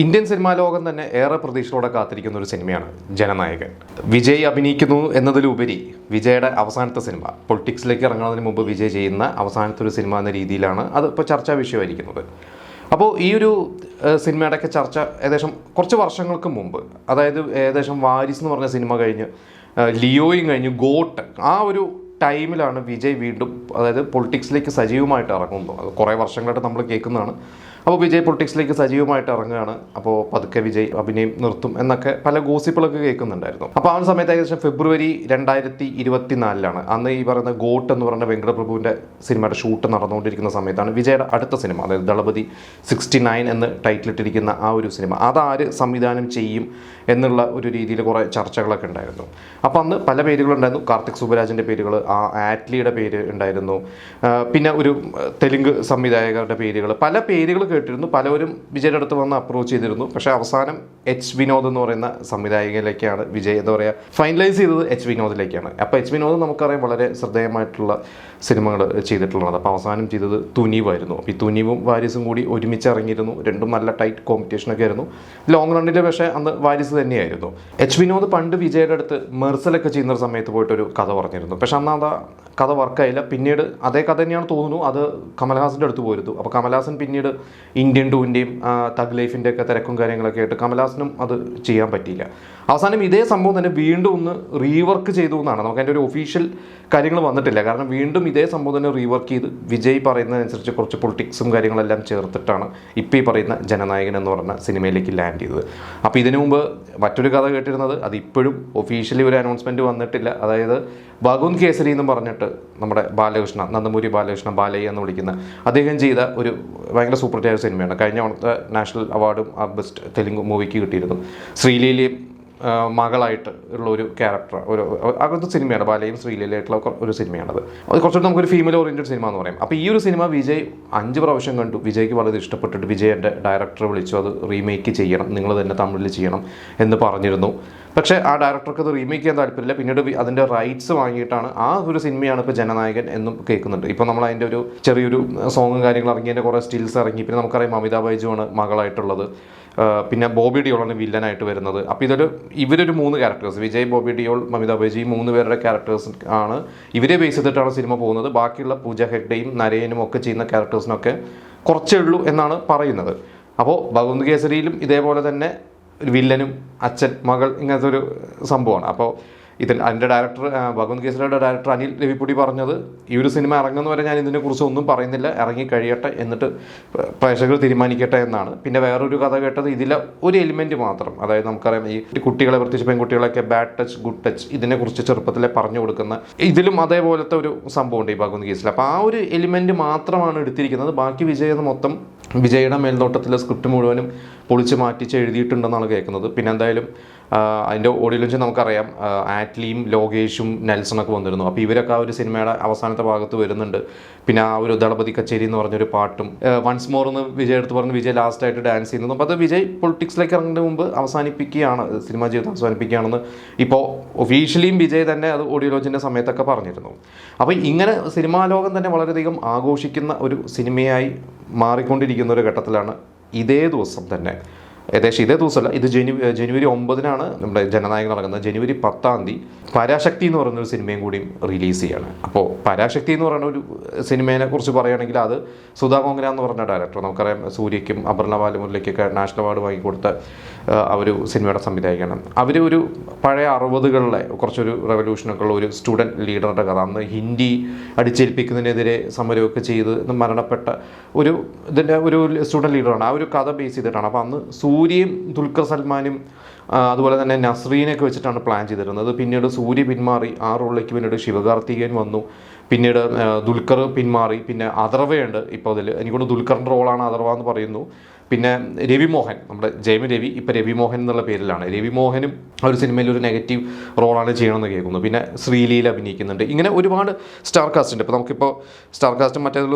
Indian cinema ലോകം തന്നെ ഏറെ പ്രതീക്ഷയോടെ കാത്തിരിക്കുന്ന ഒരു സിനിമയാണ് ജനനായകൻ. വിജയ് അഭിനയിക്കുന്നു എന്നതിലുപരി വിജയുടെ അവസാനത്തെ സിനിമ പൊളിറ്റിക്സിലേക്ക് ഇറങ്ങുന്നതിന് മുമ്പ് വിജയ് ചെയ്യുന്ന അവസാനത്തെ ഒരു സിനിമ എന്ന രീതിയിലാണ് അത് ഇപ്പോൾ ചർച്ചാ വിഷയമായിരിക്കുന്നത്. അപ്പോൾ ഈ ഒരു സിനിമയുടെയൊക്കെ ചർച്ച ഏകദേശം കുറച്ച് വർഷങ്ങൾക്ക് മുമ്പ് അതായത് ഏകദേശം വാരിസ് എന്ന് പറഞ്ഞ സിനിമ കഴിഞ്ഞ് ലിയോയും കഴിഞ്ഞ് ഗോട്ട് ആ ഒരു ടൈമിലാണ് വിജയ് വീണ്ടും അതായത് പൊളിറ്റിക്സിലേക്ക് സജീവമായിട്ട് ഇറങ്ങുന്നത്. അത് കുറേ വർഷങ്ങളായിട്ട് നമ്മൾ കേൾക്കുന്നതാണ്. അപ്പോൾ വിജയ് പൊളിറ്റിക്സിലേക്ക് സജീവമായിട്ട് ഇറങ്ങുകയാണ്. അപ്പോൾ പതുക്കെ വിജയ് അഭിനയം നിർത്തും എന്നൊക്കെ പല ഗോസിപ്പുകളൊക്കെ കേൾക്കുന്നുണ്ടായിരുന്നു. അപ്പോൾ ആ സമയത്ത് ഏകദേശം ഫെബ്രുവരി രണ്ടായിരത്തി ഇരുപത്തിനാലിലാണ് അന്ന് ഈ പറയുന്ന ഗോട്ട് എന്ന് പറയുന്ന വെങ്കടപ്രഭുവിന്റെ സിനിമയുടെ ഷൂട്ട് നടന്നുകൊണ്ടിരിക്കുന്ന സമയത്താണ് വിജയുടെ അടുത്ത സിനിമ അതായത് ദളപതി സിക്സ്റ്റി നയൻ എന്ന് ടൈറ്റിലിട്ടിരിക്കുന്ന ആ ഒരു സിനിമ. അതാര് സംവിധാനം ചെയ്യും എന്നുള്ള ഒരു രീതിയിൽ കുറേ ചർച്ചകളൊക്കെ ഉണ്ടായിരുന്നു. അപ്പോൾ അന്ന് പല പേരുകളുണ്ടായിരുന്നു. കാർത്തിക് സുബരാജിന്റെ പേരുകൾ ആ ആറ്റ്ലിയുടെ പേര് ഉണ്ടായിരുന്നു. പിന്നെ ഒരു തെലുങ്ക് സംവിധായകരുടെ പേരുകൾ പല പേരുകൾ കേട്ടിരുന്നു. പലവരും വിജയുടെ അടുത്ത് വന്ന് അപ്രോച്ച് ചെയ്തിരുന്നു. പക്ഷേ അവസാനം എച്ച് വിനോദ് എന്ന് പറയുന്ന സംവിധായകയിലേക്കാണ് വിജയ് എന്താ പറയുക ഫൈനലൈസ് ചെയ്തത് എച്ച് വിനോദിലേക്കാണ്. അപ്പോൾ എച്ച് വിനോദ് നമുക്കറിയാം വളരെ ശ്രദ്ധേയമായിട്ടുള്ള സിനിമകൾ ചെയ്തിട്ടുള്ളത് അപ്പോൾ അവസാനം ചെയ്തത് തുനീവായിരുന്നു. അപ്പോൾ ഈ തുനീവും വാരിസും കൂടി ഒരുമിച്ച് ഇറങ്ങിയിരുന്നു. രണ്ടും നല്ല ടൈറ്റ് കോമ്പറ്റീഷനൊക്കെ ആയിരുന്നു. ലോങ് റണ്ണിൽ പക്ഷേ അന്ന് വാരിസ് തന്നെയായിരുന്നു. എച്ച് വിനോദ് പണ്ട് വിജയുടെ അടുത്ത് മെർസലൊക്കെ ചെയ്യുന്ന സമയത്ത് പോയിട്ടൊരു കഥ പറഞ്ഞിരുന്നു. പക്ഷെ അന്ന് അത് കഥ വർക്കായില്ല പിന്നീട് അതേ കഥ തന്നെയാണ് തോന്നുന്നു. അത് കമൽഹാസിന്റെ അടുത്ത് പോയിരുന്നു. അപ്പോൾ കമൽഹാസൻ പിന്നീട് ഇന്ത്യൻ ടൂവിന്റെയും തഗ് ലൈഫിന്റെ ഒക്കെ തിരക്കും കാര്യങ്ങളൊക്കെ ആയിട്ട് കമലഹാസനും അത് ചെയ്യാൻ പറ്റിയില്ല. അവസാനം ഇതേ സംഭവം തന്നെ വീണ്ടും ഒന്ന് റീവർക്ക് ചെയ്തു എന്നാണ്. നമുക്ക് അതിന്റെ ഒരു ഒഫീഷ്യൽ കാര്യങ്ങൾ വന്നിട്ടില്ല. കാരണം വീണ്ടും ഇതേ സംഭവം തന്നെ റീവർക്ക് ചെയ്ത് വിജയ് പറയുന്നതനുസരിച്ച് കുറച്ച് പൊളിറ്റിക്സും കാര്യങ്ങളെല്ലാം ചേർത്തിട്ടാണ് ഇപ്പോൾ ഈ പറയുന്ന ജനനായകൻ എന്ന് പറഞ്ഞ സിനിമയിലേക്ക് ലാൻഡ് ചെയ്തത്. അപ്പോൾ ഇതിനു മുമ്പ് മറ്റൊരു കഥ കേട്ടിരുന്നത് അത് ഇപ്പോഴും ഒഫീഷ്യലി ഒരു അനൗൺസ്മെന്റ് വന്നിട്ടില്ല. അതായത് ഭഗവൻ കേസരി എന്ന് പറഞ്ഞിട്ട് നമ്മുടെ ബാലകൃഷ്ണ നന്ദമൂരി ബാലകൃഷ്ണ ബാലയ്യ എന്ന് വിളിക്കുന്ന അദ്ദേഹം ചെയ്ത ഒരു ഭയങ്കര സൂപ്പർ സിനിമയാണ്. കഴിഞ്ഞ നാഷണൽ അവാർഡും ആ ബെസ്റ്റ് തെലുങ്ക് മൂവിക്ക് കിട്ടിയിരുന്നു. ശ്രീലീലയും മകളായിട്ട് ഉള്ള ഒരു ക്യാരക്ടർ ഒരു അതൊരു സിനിമയാണ് ബാലയും ശ്രീലയിലായിട്ടുള്ള ഒരു സിനിമയാണത് അത് കുറച്ചുകൂടി നമുക്കൊരു ഫീമെയിൽ ഓറിയന്റഡ് സിനിമ എന്ന് പറയാം. അപ്പോൾ ഈ ഒരു സിനിമ വിജയ് അഞ്ച് പ്രാവശ്യം കണ്ടു. വിജയ്ക്ക് വളരെ ഇഷ്ടപ്പെട്ടിട്ട് വിജയ് എന്റെ ഡയറക്ടറെ വിളിച്ചു അത് റീമേക്ക് ചെയ്യണം. നിങ്ങൾ തന്നെ തമിഴിൽ ചെയ്യണം എന്ന് പറഞ്ഞിരുന്നു. പക്ഷേ ആ ഡയറക്ടർക്ക് അത് റീമേക്ക് ചെയ്യാൻ താല്പര്യമില്ല. പിന്നീട് അതിന്റെ റൈറ്റ്സ് വാങ്ങിയിട്ടാണ് ആ ഒരു സിനിമയാണ് ഇപ്പോൾ ജനനായകൻ എന്നും കേൾക്കുന്നുണ്ട്. ഇപ്പോൾ നമ്മൾ അതിന്റെ ഒരു ചെറിയൊരു സോങ്ങും കാര്യങ്ങളും ഇറങ്ങി അതിന്റെ കുറേ സ്റ്റിൽസ് ഇറങ്ങി. പിന്നെ നമുക്കറിയാം അമിതാഭ് ബൈജു ആണ് മകളായിട്ടുള്ളത്. പിന്നെ ബോബി ഡിയോളാണ് വില്ലനായിട്ട് വരുന്നത്. അപ്പോൾ ഇതൊരു ഇവരൊരു മൂന്ന് ക്യാരക്ടേഴ്സ് വിജയ് ബോബി ഡിയോൾ മമിത ബൈജു മൂന്ന് പേരുടെ ക്യാരക്ടേഴ്സ് ആണ് ഇവരെ ബേസ് ചെയ്തിട്ടാണ് സിനിമ പോകുന്നത്. ബാക്കിയുള്ള പൂജ ഹെഗ്ഡയും നരയനും ഒക്കെ ചെയ്യുന്ന ക്യാരക്ടേഴ്സിനൊക്കെ കുറച്ചേ ഉള്ളൂ എന്നാണ് പറയുന്നത്. അപ്പോൾ ഭഗവന്ത് കേസരിയിലും ഇതേപോലെ തന്നെ വില്ലനും അച്ഛൻ മകൾ ഇങ്ങനത്തെ ഒരു സംഭവമാണ്. അപ്പോൾ ഇതിൽ അതിന്റെ ഡയറക്ടർ ഭഗവന്ത് കേസരിയുടെ ഡയറക്ടർ അനിൽ രവിപ്പുടി പറഞ്ഞത് ഈ ഒരു സിനിമ ഇറങ്ങുന്ന വരെ ഞാൻ ഇതിനെക്കുറിച്ച് ഒന്നും പറയുന്നില്ല ഇറങ്ങി കഴിയട്ടെ എന്നിട്ട് പ്രേക്ഷകർ തീരുമാനിക്കട്ടെ എന്നാണ്. പിന്നെ വേറൊരു കഥ കേട്ടത് ഇതിലെ ഒരു എലിമെന്റ് മാത്രം. അതായത് നമുക്കറിയാം ഈ കുട്ടികളെ പ്രത്യേകിച്ച് പെൺകുട്ടികളൊക്കെ ബാഡ് ടച്ച് ഗുഡ് ടച്ച് ഇതിനെക്കുറിച്ച് ചെറുപ്പത്തിലെ പറഞ്ഞു കൊടുക്കുന്ന ഇതിലും അതേപോലത്തെ ഒരു സംഭവമുണ്ട് ഈ ഭഗവന്ത് കേസിൽ. അപ്പോൾ ആ ഒരു എലിമെന്റ് മാത്രമാണ് എടുത്തിരിക്കുന്നത്. ബാക്കി വിജയത് മൊത്തം വിജയുടെ മേൽനോട്ടത്തിലെ സ്ക്രിപ്റ്റ് മുഴുവനും പൊളിച്ച് മാറ്റിച്ച് എഴുതിയിട്ടുണ്ടെന്നാണ് കേൾക്കുന്നത്. പിന്നെ എന്തായാലും അതിന്റെ ഓഡിയോ ലോഞ്ച് നമുക്കറിയാം. ആറ്റ്ലിയും ലോകേഷും നെൽസണൊക്കെ വന്നിരുന്നു. അപ്പോൾ ഇവരൊക്കെ ആ ഒരു സിനിമയുടെ അവസാനത്തെ ഭാഗത്ത് വരുന്നുണ്ട്. പിന്നെ ആ ഒരു ദളപതി കച്ചേരി എന്ന് പറഞ്ഞൊരു പാട്ടും. വൺസ് മോർ എന്ന് വിജയ് എടുത്ത് പറഞ്ഞ് വിജയ് ലാസ്റ്റായിട്ട് ഡാൻസ് ചെയ്യുന്നതും. അപ്പോൾ അത് വിജയ് പൊളിറ്റിക്സിലേക്ക് ഇറങ്ങുന്നതിന് മുമ്പ് അവസാനിപ്പിക്കുകയാണ്. സിനിമാ ജീവിതം അവസാനിപ്പിക്കുകയാണെന്ന് ഇപ്പോൾ ഒഫീഷ്യലിയും വിജയ് തന്നെ അത് ഓഡിയോ ലോഞ്ചിന്റെ സമയത്തൊക്കെ പറഞ്ഞിരുന്നു. അപ്പോൾ ഇങ്ങനെ സിനിമാ ലോകം തന്നെ വളരെയധികം ആഘോഷിക്കുന്ന ഒരു സിനിമയായി മാറിക്കൊണ്ടിരിക്കുന്ന ഒരു ഘട്ടത്തിലാണ് ഇതേ ദിവസം തന്നെ ഏകദേശം ഇതേ ദിവസമല്ല ഇത് ജനുവരി ജനുവരി ഒമ്പതിനാണ് നമ്മുടെ ജനനായകൻ നടക്കുന്നത്. ജനുവരി പത്താം തീയതി പരാശക്തി എന്ന് പറയുന്ന ഒരു സിനിമയും കൂടിയും റിലീസ് ചെയ്യാണ്. അപ്പോൾ പരാശക്തി എന്ന് പറയുന്ന ഒരു സിനിമയെ കുറിച്ച് പറയുകയാണെങ്കിൽ അത് സുധാ കോങ്കര എന്ന് പറഞ്ഞ ഡയറക്ടർ നമുക്കറിയാം സൂര്യയ്ക്കും അപർണ ബാലമുരളിക്കൊക്കെ നാഷണൽ അവാർഡ് വാങ്ങിക്കൊടുത്ത ഒരു സിനിമയുടെ സംവിധായകനാണ്. അവർ ഒരു പഴയ അറുപതുകളിലെ കുറച്ചൊരു റെവല്യൂഷനൊക്കെ ഉള്ള ഒരു സ്റ്റുഡന്റ് ലീഡറുടെ കഥ. അന്ന് ഹിന്ദി അടിച്ചേൽപ്പിക്കുന്നതിനെതിരെ സമരമൊക്കെ ചെയ്ത് മരണപ്പെട്ട ഒരു ഇതിന്റെ ഒരു സ്റ്റുഡന്റ് ലീഡറാണ് ആ ഒരു കഥ ബേസ് ചെയ്തിട്ടാണ്. അപ്പോൾ അന്ന് സൂര്യയും ദുൽഖർ സൽമാനും അതുപോലെ തന്നെ നസ്രീനൊക്കെ വെച്ചിട്ടാണ് പ്ലാൻ ചെയ്തിരുന്നത്. പിന്നീട് സൂര്യ പിന്മാറി ആ റോളിലേക്ക് പിന്നീട് ശിവകാർത്തികേയൻ വന്നു. പിന്നീട് ദുൽഖർ പിന്മാറി. പിന്നെ അഥർവയുണ്ട് ഇപ്പോൾ അതിൽ എനിക്കൊണ്ട് ദുൽഖറിന്റെ റോളാണ് അഥർവ എന്ന് പറയുന്നു. പിന്നെ രവി മോഹൻ നമ്മുടെ ജയമ രവി ഇപ്പോൾ രവി മോഹൻ എന്നുള്ള പേരിലാണ്. രവി മോഹനും ആ ഒരു സിനിമയിൽ ഒരു നെഗറ്റീവ് റോളാണ് ചെയ്യണമെന്ന് കേൾക്കുന്നു. പിന്നെ ശ്രീലീല അഭിനയിക്കുന്നുണ്ട്. ഇങ്ങനെ ഒരുപാട് സ്റ്റാർ കാസ്റ്റ് ഉണ്ട്. ഇപ്പോൾ നമുക്കിപ്പോൾ സ്റ്റാർ കാസ്റ്റ് മറ്റേതിൽ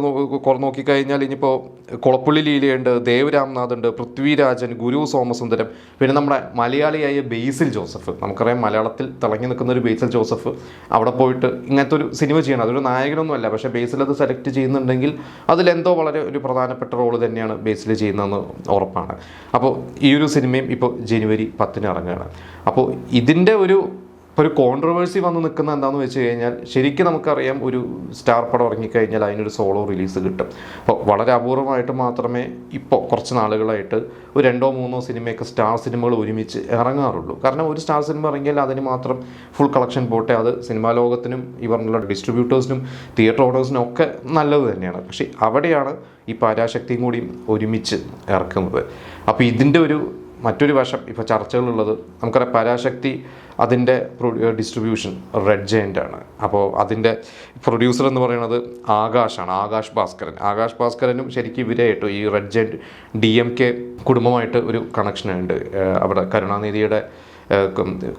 നോക്കിക്കഴിഞ്ഞാൽ ഇനിയിപ്പോൾ കുളപ്പുള്ളി ലീലയുണ്ട് ദേവരാംനാഥ് ഉണ്ട് പൃഥ്വിരാജൻ ഗുരു സോമസുന്ദരം പിന്നെ നമ്മുടെ മലയാളിയായ ബേസിൽ ജോസഫ്. നമുക്കറിയാം മലയാളത്തിൽ തിളങ്ങി നിൽക്കുന്ന ഒരു ബേസിൽ ജോസഫ് അവിടെ പോയിട്ട് ഇങ്ങനത്തെ ഒരു സിനിമ ചെയ്യണം. അതൊരു നായകനൊന്നുമല്ല. പക്ഷേ ബേസിൽ അത് സെലക്ട് ചെയ്യുന്നുണ്ടെങ്കിൽ അതിലെന്തോ വളരെ ഒരു പ്രധാനപ്പെട്ട റോൾ തന്നെയാണ് ബേസിൽ ചെയ്യുന്നതെന്ന് ഉറപ്പാണ്. അപ്പോൾ ഈ ഒരു സിനിമയും ഇപ്പോൾ ജനുവരി പത്തിന് ഇറങ്ങുകയാണ്. അപ്പോൾ ഇതിന്റെ ഒരു ഇപ്പോൾ ഒരു കോൺട്രവേഴ്സി വന്ന് നിൽക്കുന്ന എന്താണെന്ന് വെച്ച് കഴിഞ്ഞാൽ ശരിക്കും നമുക്കറിയാം ഒരു സ്റ്റാർ പടം ഇറങ്ങിക്കഴിഞ്ഞാൽ അതിനൊരു സോളോ റിലീസ് കിട്ടും. അപ്പോൾ വളരെ അപൂർവമായിട്ട് മാത്രമേ ഇപ്പോൾ കുറച്ച് നാളുകളായിട്ട് ഒരു രണ്ടോ മൂന്നോ സിനിമയൊക്കെ സ്റ്റാർ സിനിമകൾ ഒരുമിച്ച് ഇറങ്ങാറുള്ളൂ. കാരണം ഒരു സ്റ്റാർ സിനിമ ഇറങ്ങിയാൽ അതിന് മാത്രം ഫുൾ കളക്ഷൻ പോട്ടെ അത് സിനിമാ ലോകത്തിനും ഈ പറഞ്ഞുള്ള ഡിസ്ട്രിബ്യൂട്ടേഴ്സിനും തിയേറ്റർ ഓണേഴ്സിനും ഒക്കെ നല്ലത് തന്നെയാണ്. പക്ഷേ അവിടെയാണ് ഈ പരാശക്തിയും കൂടി ഒരുമിച്ച് ഇറക്കുന്നത്. അപ്പോൾ ഇതിന്റെ ഒരു മറ്റൊരു വശം ഇപ്പോൾ ചർച്ചകളുള്ളത് നമുക്കറിയാം പരാശക്തി അതിന്റെ ഡിസ്ട്രിബ്യൂഷൻ റെഡ് ജയന്റ് ആണ്. അപ്പോൾ അതിന്റെ പ്രൊഡ്യൂസർ എന്ന് പറയുന്നത് ആകാശാണ് ആകാശ് ഭാസ്കരൻ. ആകാശ് ഭാസ്കരനും ശരിക്കും ഇവരായിട്ട് ഈ red giant D M K കുടുംബമായിട്ട് ഒരു ഏഹ് അവിടെ കരുണാനിധിയുടെ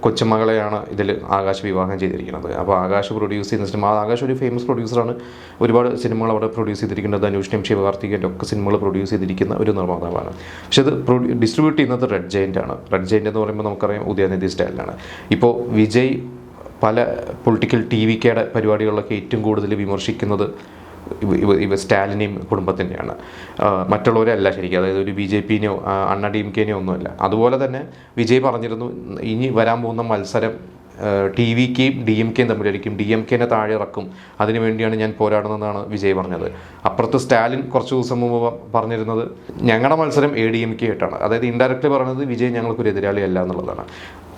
കൊച്ചുമകളെയാണ് ഇതിൽ ആകാശ് വിവാഹം ചെയ്തിരിക്കുന്നത്. അപ്പോൾ ആകാശ് പ്രൊഡ്യൂസ് ചെയ്യുന്ന സിനിമ ആകാശ് ഒരു ഫേമസ് പ്രൊഡ്യൂസറാണ് ഒരുപാട് സിനിമകൾ അവിടെ പ്രൊഡ്യൂസ് ചെയ്തിരിക്കുന്നത് ധനുഷിന്റെയും ശിവകാർത്തികന്റെ ഒക്കെ സിനിമകൾ പ്രൊഡ്യൂസ് ചെയ്തിരിക്കുന്ന ഒരു നിർമ്മാതാവാണ്. പക്ഷേ അത് ഡിസ്ട്രിബ്യൂട്ട് ചെയ്യുന്നത് റെഡ് ജയന്റ് ആണ്. റെഡ് ജയന്റ് എന്ന് പറയുമ്പോൾ നമുക്കറിയാം ഉദയനിധി സ്റ്റൈലിലാണ് ഇപ്പോൾ വിജയ് പല പൊളിറ്റിക്കൽ ടി വിക്കയുടെ കെയുടെ പരിപാടികളിലൊക്കെ ഏറ്റവും കൂടുതൽ വിമർശിക്കുന്നത് ഇവ- സ്റ്റാലിനെയും കുടുംബത്തിന്റെയാണ് മറ്റുള്ളവരല്ല ശരിക്കും. അതായത് ഒരു ബി ജെ പിനെയോ അണ്ണ ഡി എം കെനെയോ ഒന്നുമല്ല. അതുപോലെ തന്നെ വിജയ് പറഞ്ഞിരുന്നു ഇനി വരാൻ പോകുന്ന മത്സരം ടി വിക്കെയും ഡി എം കെയും തമ്മിലായിരിക്കും. ഡി എം കെനെ താഴെ ഇറക്കും. അതിനു വേണ്ടിയാണ് ഞാൻ പോരാടുന്നതെന്നാണ് വിജയ് പറഞ്ഞത്. അപ്പുറത്ത് സ്റ്റാലിൻ കുറച്ച് ദിവസം മുമ്പ് പറഞ്ഞിരുന്നത് ഞങ്ങളുടെ മത്സരം എ ഡി എം കെ ആയിട്ടാണ്. അതായത് ഇൻഡയറക്റ്റ്ലി പറയുന്നത് വിജയ് ഞങ്ങൾക്കൊരു എതിരാളിയല്ല എന്നുള്ളതാണ്.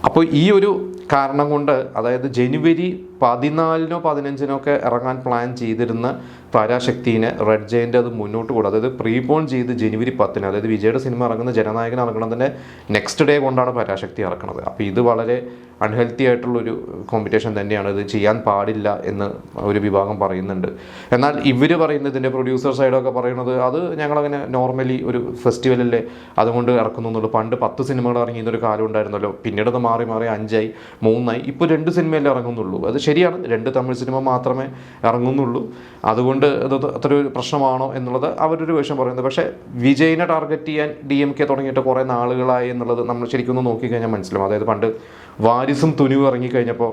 അപ്പോൾ ഈ ഒരു കാരണം കൊണ്ട് അതായത് ജനുവരി പതിനാലിനോ പതിനഞ്ചിനോ ഒക്കെ ഇറങ്ങാൻ പ്ലാൻ ചെയ്തിരുന്ന പരാശക്തിനെ റെഡ് ജയന്റ് അത് മുന്നോട്ട് കൂടും അതായത് പ്രീപോൺ ചെയ്ത് ജനുവരി പത്തിന് അതായത് വിജയുടെ സിനിമ ഇറങ്ങുന്ന ജനനായകൻ ഇറങ്ങുന്നതിന്റെ നെക്സ്റ്റ് ഡേ കൊണ്ടാണ് പരാശക്തി ഇറക്കുന്നത് അപ്പോൾ ഇത് വളരെ അൺഹെൽത്തി ആയിട്ടുള്ളൊരു കോമ്പറ്റീഷൻ തന്നെയാണ്. ഇത് ചെയ്യാൻ പാടില്ല എന്ന് ഒരു വിഭാഗം പറയുന്നുണ്ട്. എന്നാൽ ഇവർ പറയുന്നത് ഇതിന്റെ പ്രൊഡ്യൂസർ സൈഡൊക്കെ പറയുന്നത് അത് ഞങ്ങളങ്ങനെ നോർമലി ഒരു ഫെസ്റ്റിവലല്ലേ അതുകൊണ്ട് ഇറക്കുന്നു എന്നുള്ളൂ. പണ്ട് പത്ത് സിനിമകൾ ഇറങ്ങിയതൊരു കാലം ഉണ്ടായിരുന്നല്ലോ. പിന്നീട് അത് മാറി മാറി അഞ്ചായി മൂന്നായി. ഇപ്പോൾ രണ്ട് സിനിമയല്ലേ ഇറങ്ങുന്നുള്ളൂ. അത് ശരിയാണ്. രണ്ട് തമിഴ് സിനിമ മാത്രമേ ഇറങ്ങുന്നുള്ളൂ. അതുകൊണ്ട് അത് അത്ര ഒരു പ്രശ്നമാണോ എന്നുള്ളത് അവരൊരു വേഷം പറയുന്നത് പക്ഷേ വിജയിനെ ടാർഗറ്റ് ചെയ്യാൻ ഡി എം കെ തുടങ്ങിയിട്ട് കുറേ നാളുകളായി എന്നുള്ളത് നമ്മൾ ശരിക്കും ഒന്ന് നോക്കിക്കഴിഞ്ഞാൽ മനസ്സിലാവും. അതായത് പണ്ട് വാരിസും തുനിവും ഇറങ്ങിക്കഴിഞ്ഞപ്പോൾ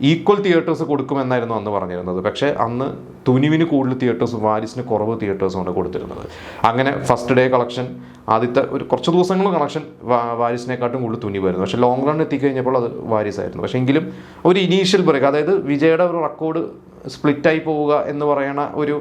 ഈക്വൽ തിയേറ്റേഴ്സ് കൊടുക്കുമെന്നായിരുന്നു അന്ന് പറഞ്ഞിരുന്നത്. പക്ഷേ അന്ന് തുനിവിന് കൂടുതൽ തിയേറ്റേഴ്സും വാരിസിന് കുറവ് തിയേറ്റേഴ്സുമാണ് കൊടുത്തിരുന്നത്. അങ്ങനെ ഫസ്റ്റ് ഡേ കളക്ഷൻ ആദ്യത്തെ ഒരു കുറച്ച് ദിവസങ്ങൾ കണക്ഷൻ വാരിസിനെക്കാട്ടും കൂടുതൽ തുനിവായിരുന്നു പക്ഷേ ലോങ് റൺ എത്തിക്കഴിഞ്ഞപ്പോൾ അത് വാരിസ് ആയിരുന്നു പക്ഷേ എങ്കിലും ഒരു ഇനീഷ്യൽ ബ്രേക്ക് അതായത് വിജയുടെ ഒരു റെക്കോർഡ് സ്പ്ലിറ്റായി പോവുക എന്ന് പറയുന്ന ഒരു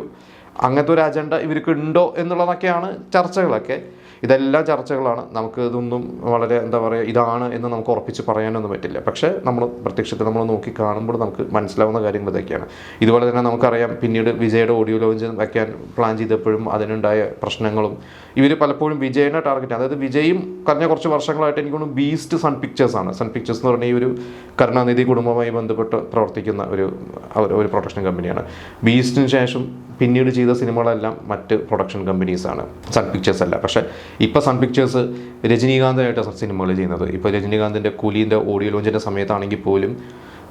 അങ്ങനത്തെ ഒരു അജണ്ട ഇവർക്ക് ഉണ്ടോ എന്നുള്ളതൊക്കെയാണ് ചർച്ചകളൊക്കെ. ഇതെല്ലാം ചർച്ചകളാണ്. നമുക്ക് ഇതൊന്നും വളരെ എന്താ പറയുക ഇതാണ് എന്ന് നമുക്ക് ഉറപ്പിച്ച് പറയാനൊന്നും പറ്റില്ല. പക്ഷേ നമ്മൾ പ്രത്യക്ഷത്തിൽ നമ്മൾ നോക്കി കാണുമ്പോൾ നമുക്ക് മനസ്സിലാവുന്ന കാര്യങ്ങൾ ഇതൊക്കെയാണ്. ഇതുപോലെ തന്നെ നമുക്കറിയാം പിന്നീട് വിജയുടെ ഓഡിയോ ലോഞ്ച് വയ്ക്കാൻ പ്ലാൻ ചെയ്തപ്പോഴും അതിനുണ്ടായ പ്രശ്നങ്ങളും. ഇവർ പലപ്പോഴും വിജയനെ ടാർഗറ്റ് അതായത് വിജയും കഴിഞ്ഞ കുറച്ച് വർഷങ്ങളായിട്ട് എനിക്ക് തോന്നുന്നു ബീസ്റ്റ് സൺ പിക്ചേഴ്സാണ് സൺ പിക്ചേഴ്സ് എന്ന് പറഞ്ഞാൽ ഈ ഒരു കരുണാനിധി കുടുംബവുമായി ബന്ധപ്പെട്ട് പ്രവർത്തിക്കുന്ന ഒരു- ഒരു പ്രൊഡക്ഷൻ കമ്പനിയാണ് ബീസ്റ്റിന് ശേഷം പിന്നീട് ചെയ്ത സിനിമകളെല്ലാം മറ്റ് പ്രൊഡക്ഷൻ കമ്പനീസാണ് സൺ പിക്ചേഴ്സ് അല്ല. പക്ഷേ ഇപ്പോൾ സൺ പിക്ചേഴ്സ് രജനീകാന്തായിട്ടാണ് സിനിമകൾ ചെയ്യുന്നത്. ഇപ്പോൾ രജനീകാന്തിന്റെ കൂലിന്റെ ഓഡിയോ ലോഞ്ചിന്റെ സമയത്താണെങ്കിൽ പോലും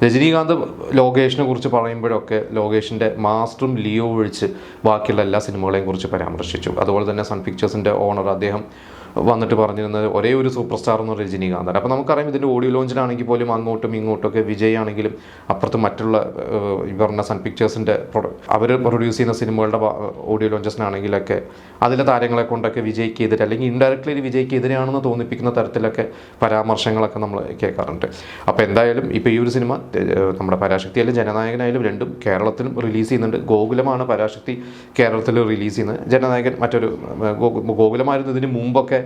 രജനീകാന്ത് ലോകേഷിനെ കുറിച്ച് പറയുമ്പോഴൊക്കെ ലോകേഷിന്റെ മാസ്റ്ററും ലിയോ ഒഴിച്ച് ബാക്കിയുള്ള എല്ലാ സിനിമകളെയും കുറിച്ച് പരാമർശിച്ചു. അതുപോലെ തന്നെ സൺ പിക്ചേഴ്സിന്റെ ഓണർ അദ്ദേഹം വന്നിട്ട് പറഞ്ഞിരുന്നത് ഒരേ ഒരു സൂപ്പർ സ്റ്റാർ എന്ന് രജനീകാന്താണ് അപ്പോൾ നമുക്കറിയാം ഇതിന്റെ ഓഡിയോ ലോഞ്ചിലാണെങ്കിൽ പോലും അങ്ങോട്ടും ഇങ്ങോട്ടും ഒക്കെ വിജയ് ആണെങ്കിലും അപ്പുറത്ത് മറ്റുള്ള ഈ പറഞ്ഞ സൺ പിക്ചേഴ്സിന്റെ അവർ പ്രൊഡ്യൂസ് ചെയ്യുന്ന സിനിമകളുടെ ഓഡിയോ ലോഞ്ചസിനാണെങ്കിലൊക്കെ അതിലെ താരങ്ങളെ കൊണ്ടൊക്കെ വിജയ്ക്ക് എതിരെ അല്ലെങ്കിൽ ഇൻഡയറക്ട്ലി ഒരു വിജയ്ക്ക് എതിരെയാണെന്ന് തോന്നിപ്പിക്കുന്ന തരത്തിലൊക്കെ പരാമർശങ്ങളൊക്കെ നമ്മൾ കേൾക്കാറുണ്ട്. അപ്പോൾ എന്തായാലും ഇപ്പോൾ ഈ ഒരു സിനിമ നമ്മുടെ പരാശക്തിയായാലും ജനനായകനായാലും രണ്ടും കേരളത്തിലും റിലീസ് ചെയ്യുന്നുണ്ട്. ഗോകുലമാണ് പരാശക്തി കേരളത്തിൽ റിലീസ് ചെയ്യുന്നത്. ജനനായകൻ മറ്റൊരു ഗോകുലമായിരുന്നു ഇതിന് മുമ്പൊക്കെ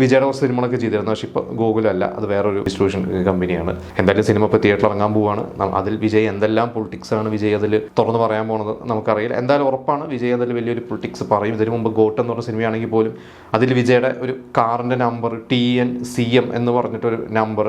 വിജയുടെ സിനിമകളൊക്കെ ചെയ്തിരുന്നു. പക്ഷേ ഇപ്പോൾ ഗോകുലല്ല അത് വേറൊരു ഡിസ്ട്രിബ്യൂഷൻ കമ്പനിയാണ് എന്തായാലും സിനിമ ഇപ്പോൾ തിയേറ്ററിൽ ഇറങ്ങാൻ പോവാണ്. അതിൽ വിജയ് എന്തെല്ലാം പൊളിറ്റിക്സ് ആണ് വിജയ് അതിൽ തുറന്ന് പറയാൻ പോണത് നമുക്കറിയില്ല. എന്തായാലും ഉറപ്പാണ് വിജയ് അതിൽ വലിയൊരു പൊളിറ്റിക്സ് പറയും. ഇതിന് മുമ്പ് ഗോട്ട് എന്ന് പറഞ്ഞ സിനിമയാണെങ്കിൽ പോലും അതിൽ വിജയുടെ ഒരു കാറിന്റെ number T N C M എന്ന് പറഞ്ഞിട്ടൊരു നമ്പർ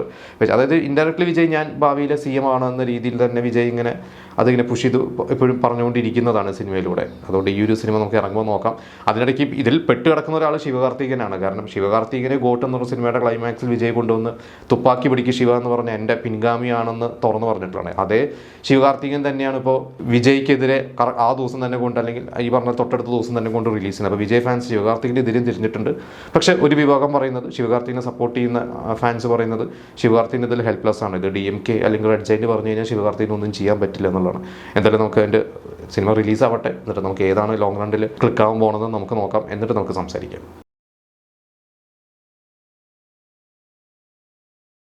അതായത് ഇൻഡയറക്ട്ലി വിജയ് ഞാൻ ഭാവിയിലെ സി എം ആണ് എന്ന രീതിയിൽ തന്നെ വിജയ് ഇങ്ങനെ അതിങ്ങനെ പുഷ് ചെയ്ത് എപ്പോഴും പറഞ്ഞുകൊണ്ടിരിക്കുന്നതാണ് സിനിമയിലൂടെ. അതുകൊണ്ട് ഈ ഒരു സിനിമ നമുക്ക് ഇറങ്ങുമ്പോൾ നോക്കാം. അതിനിടയ്ക്ക് ഇതിൽ പെട്ട് കിടക്കുന്ന ഒരാൾ ശിവകാർത്തികനാണ്. കാരണം ശിവകാർത്തികനെ ഗോട്ട് എന്നൊരു സിനിമയുടെ ക്ലൈമാക്സിൽ വിജയ് കൊണ്ടുവന്ന് തുപ്പാക്കി പിടിക്ക് ശിവ എന്ന് പറഞ്ഞ എന്റെ പിൻഗാമിയാണെന്ന് തുറന്നു പറഞ്ഞിട്ടുള്ളതാണ് അതേ ശിവകാർത്തികൻ തന്നെയാണ് ഇപ്പോൾ വിജയ്ക്കെതിരെ ആ ദിവസം തന്നെ കൊണ്ട് അല്ലെങ്കിൽ ഈ പറഞ്ഞ തൊട്ടടുത്ത ദിവസം തന്നെ കൊണ്ട് റിലീസ് ചെയ്യുന്നത് അപ്പോൾ വിജയ് ഫാൻസ് ശിവകാർത്തികന്റെ എതിരെയും തിരിഞ്ഞിട്ടുണ്ട്. പക്ഷേ ഒരു വിഭാഗം പറയുന്നത് ശിവകാർത്തികനെ സപ്പോർട്ട് ചെയ്യുന്ന ഫാൻസ് പറയുന്നത് ശിവകാർത്തികിന് ഇതിൽ ഹെൽപ്ലെസ് ആണ്. ഇത് ഡി എം കെ അല്ലെങ്കിൽ റെഡ് ജൈന്റ് പറഞ്ഞു കഴിഞ്ഞാൽ ശിവകാർത്തികിന് ഒന്നും ചെയ്യാൻ പറ്റില്ല എന്നുള്ളതാണ്. എന്തായാലും നമുക്ക് അതിന്റെ സിനിമ റിലീസ് ആവട്ടെ എന്നിട്ട് നമുക്ക് ഏതാണ് ലോങ് റണ്ണിൽ ക്ലിക്കാവാൻ പോകണമെന്ന് നമുക്ക് നോക്കാം. എന്നിട്ട് നമുക്ക് സംസാരിക്കാം.